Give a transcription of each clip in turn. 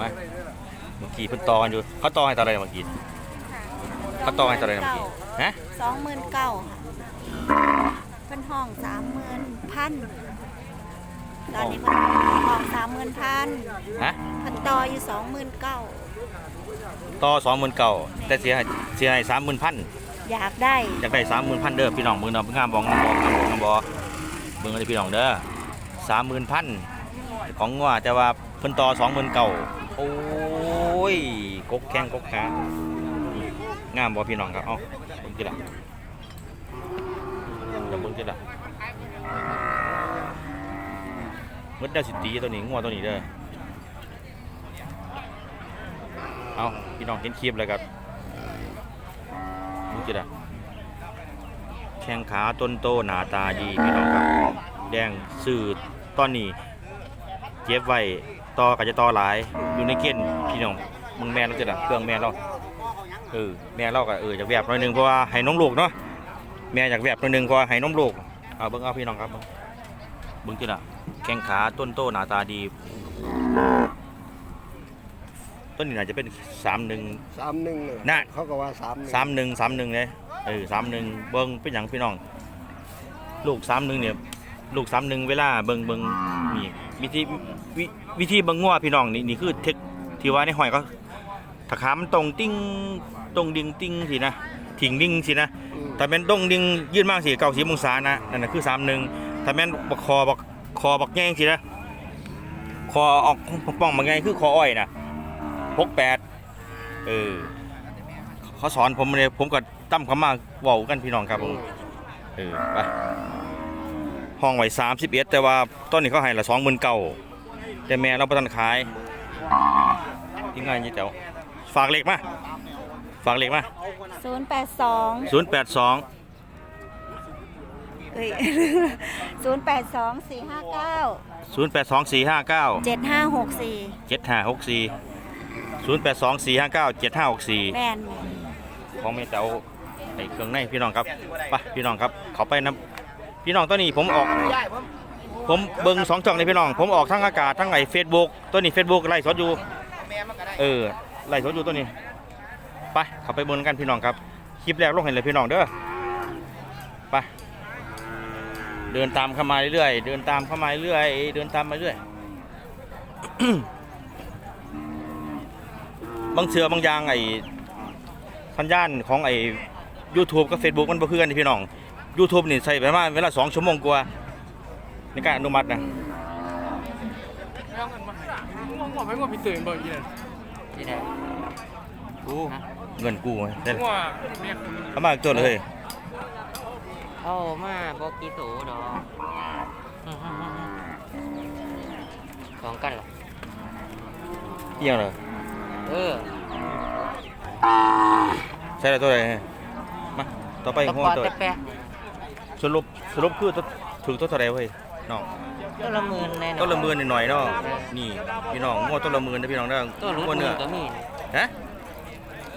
มาเมื่อกี้เพิ่นต่อกันอยู่ เขาต่อให้เท่าไหรเมื่อกี้ เขาต่อให้เท่าไหรเมื่อกี้ ฮะสองหมื่นเก้าค่ะเป็นห้องสามหมื่นพันตอนนี้เป็นห้องสามหมื่นพันฮะพันต่ออยู่สองหมื่นเก้าต่อสองหมื่นเก่าแต่เสียให้เสียให้สามหมื่นพันอยากได้ อยากได้สามหมื่นพันเด้อพี่น้องมือน้องงามบองงามบองงามบองงามบอเบิ่งเลยพี่น้องเด้อสามหมื่นพันของงัวแต่ว่า เพิ่นต่อสองหมื่นเก่าโอ้ยกกแข้งกกขางามบอพี่น้องครับเอ้าเบิ่ละเดี๋ยวเบิ่ละมืดได้สิตีตัวนี้งัวตัวนี้เด้อเอาพี่น้องเห็นคลิปเลยครับดูจิละแข้งขาต้นโตหนาตาดีพี่น้องครับแดงสื่อตอนนี้ เก็บไว้ต่อก็จะต่อหลาย อยู่ในเกณฑ์พี่น้องมึงแม่เราจะดับเครื่องแม่เราเออแม่เราก็เอออยากแวบหน่อยหนึงเพราะว่าให้น้องลูกเนาะแม่อยากแวบหน่อยหนึงเพราะว่าให้น้องลูกเอาเบิ่งเอาพี่น้องครับเบิ่งจิละแข้งขาต้นโตหน้าตาดีต้นนี้น่าจะเป็นสามหนึ่งสามหนึ่งเลยน่ะเขาก็ว่าสามหนึ่งสามหนึ่งสามหนึ่งเลยเออสามหนึ่งเบิ้งเป็นอย่างพี่น้อง ลูกสามหนึ่งเนี่ยลูกสามหนึ่งเวลาเบิ้งเบิ้งนี่วิธี วิวิธีบิ้งงัวพี่น้องนี่นี่คือเทคที่ว่าในหอยก็ถ้าขามันตรงติ้งตรงดิ่งติ้งสินะถิงดิ่งสินะถ้าเป็นตรงดิ่งยื่นมากสิเก้าสิบองศานะนั่นนะคือสามหนึ่งถ้าแม่นบักคอบักคอบักแง่งสินะคอออกป้องบักแง่งคือคออ้อยนะหกแปดเออเขาสอนผมเลยผมก็ตั้มเขามาเว้ากันพี่น้องครับผมเออไปห้องไว้สามสิบเอ็ดแต่ว่าต้นนี้เขาให้ละสองหมื่นเก่า แต่แม่เราประทันขายที่ง่ายนี่เจ้าฝากเลขมา ฝากเลขมาศูนย์แปดสองศูนย์แปดสองเอ้ยศูนย์แปดสองสี่ห้าเก้าศูนย์แปดสองสี่ห้าเก้าเจ็ดห้าหกสี่เจ็ดห้าหกสี่ศูนย์แปดสองสี่ห้าเก้าเจ็ดห้าหกสี่แม่นของแม่เจ้าไอ้เครื่องในพี่น้องครับไปพี่น้องครับ เขาไปน้ำพี่น้องตัวนี้ผมออก ผมเบิ่งสองช่องในพี่น้อง ผมออกทั้งอากาศทั้งไอ้เฟซบุ๊กตัวนี้เฟซบุ๊กไล่สดอยู่เออไล่สดอยู่ตัวนี้ไปข้าไปเบิ่งกันพี่น้องครับคลิปแรกลงเห็นเลยพี่น้องเด้อไปเดินตามเข้ามาเรื่อยเดินตามเข้ามาเรื่อยเดินตามมาเรื่อยบางเชือบางยางไอ้สัญญาณของไอ้ YouTube กับ Facebook มันบ่คือกันพี่น้อง YouTube นี่ใช้ประมาณเวลา2ชั่วโมงกว่า ในการอนุมัตินะง่วงง่วงไม่ง่วงพี่ตื่นบ่อยยี่เลยที่ไหนกูเงินกูได้ง่วงเนี่ยเอามาจดเลยเอามาบอกกี่โตดอกสองกันเหรอเอี่ยงเลยเออใช่แล้วตัวไหนมาต่อไปตะหัวปอตัวตะแปะสรุปสรุปคือตัวถึงตัวเท่าไหร่เว้ย น้องตัวละหมื่นแน่นอนต้นละหมื่นหน่อยๆเนาะนี่พี่น้องงวดต้นละหมื่นนะพี่น้องเด้อตัวรุ่นงวดมืเนื้ออก็มีฮะ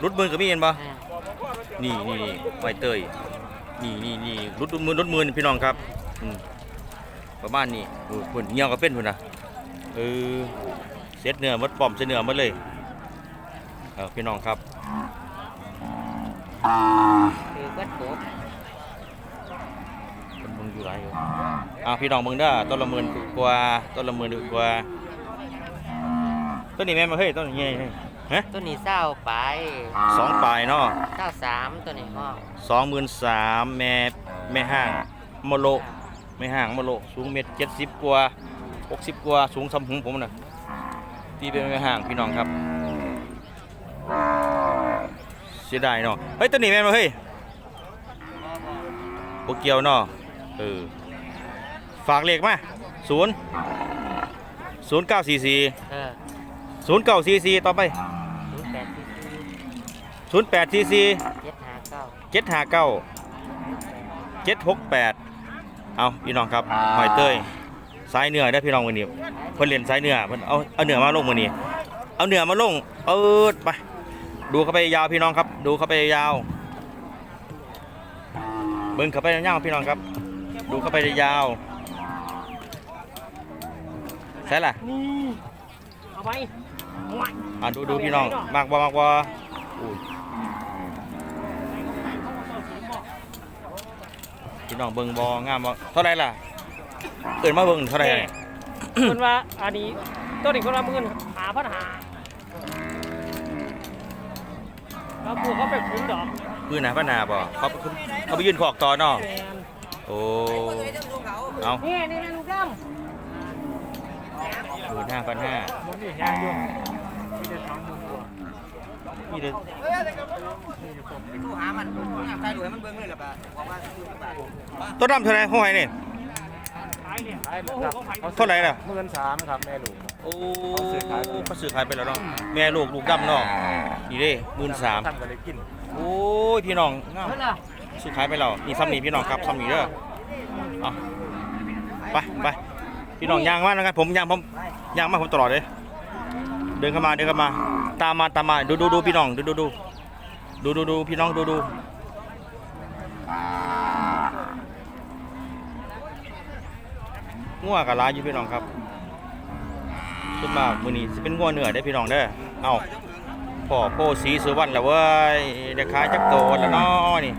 รุดหมื่นก็มีเห็นปะอ่านี่นี่นี่ไวเตยนี่นี่นี่รุดหมื่นรุดหมื่นพี่น้องครับอืมประมาณนี้โอ้ยพุ่นเงี้ยวก็เป็นพุ่นนะเออเซ็ตเนื้อหมดป้อมเซ็ตเนื้อหมดเลยเออพี่น้องครับ คือวัดโบ กคนมึงอยู่ไรอยู่อ่าพี่น้องมึงเด้อต้นละหมื่นกว่าต้นละหมื่นกว่าต้นนี้แม่นมาเฮ้ยต้นนี้ไงเฮ้ยฮะตัวนี้เศร้าไปสองปลายเนาะเศร้าสามตัวนี้ห้องสองหมื่นสามแม่แม่ห้างมโลแม่ห้างมโลสูงเมตรเจ็ดสิบกว่าหกสิบกว่าสูงสำหุงผมน่ะตีเป็นแม่ห้างพี่น้องครับเสียดายเนาะเฮ้ยต้นนี้แม่นมาเฮ้ยโบเกียวเนาะ เออ ฝากเลขมาศูนย์ศูนย์เก้าสี่สี่เออศูนย์เก้าสี่สี่ต่อไปศูนย์แปดสี่สี่ศูนย์แปดสี่สี่เจ็ดห้าเก้าเจ็ดห้าเก้าเจ็ดหกแปดเอาพี่น้องครับหอยเตยสายเนื้อได้อพี่น้องวันนี้เพิ่นเล่นสายเนื้อเพิ่นเอาเอาเนื้อมาลงวันนี้ เอาเนื้อมาลงเปิดไปดูเข้าไปยาวพี่น้องครับ ดูเข้าไปยาวเบิ่งเข้าไปยาวพี่น้องครับ ดูเข้าไปยาวใช่ล่ะเอาไปห่วยอะดูดูพี่น้องมากบ่มากบ่อุ้ยพี่น้องเบิ่งบ่งามบ่เท่าไหร่ล่ะเอิ้นมาเบิ่งเท่าไหร่คนว่าอันนี้ตัวนี้คนละหมื่นหาพันหาแล้วปลูกเขาไปคุ้มดอกพื้นหนาปัญหาบ่เขาเขาไปยืนขอกต่อเนาะแมน โอ้เอานี่นี่แม่ลูกดหมื่นห้าพันห้ามันนี่ยากอยู่มีแต่สองหมื่นกว่านี่เด้อผู้หามันใครดูให้มันเบิ่งเลยล่ะป่ะบอกว่าซื้อป่ะตัวดำเท่าไหร่ห้องไหนนี่ำขายเนี่ยขายโอ้โหครับเขาขายเท่าไหร่ล่ะหมื่นสามครับแม่ลูกโอ้เขาซื้อขายไปแล้วเนาะแม่ลูกลูกดำเนาะนี่เด้หมื่นสามท่านก็เลยกินโอ้ยพี่น้องงาม เท่าไหร่ซื้อขายไปแล้วนี่ซ้ำนี่พี่น้องครับซ้ำนี่เด้อเอาไปไปพี่น้องยางมากนะครับผมยางผมยางมากผมตลอดเลย เดินเข้ามาเดินเข้ามา ตามมาตามมาดูดูดูพี่น้องดูดูดูดูดูดูพี่น้องดูดูงัวกับลายอยู่พี่น้องครับขึ้นมากมือนี้จะเป็นงัวเหนือได้พี่น้องเด้อเอาพ่อโพสีสุวรรณแล้วเว้ยเด็กขายจักโตแล้วเนาะนี่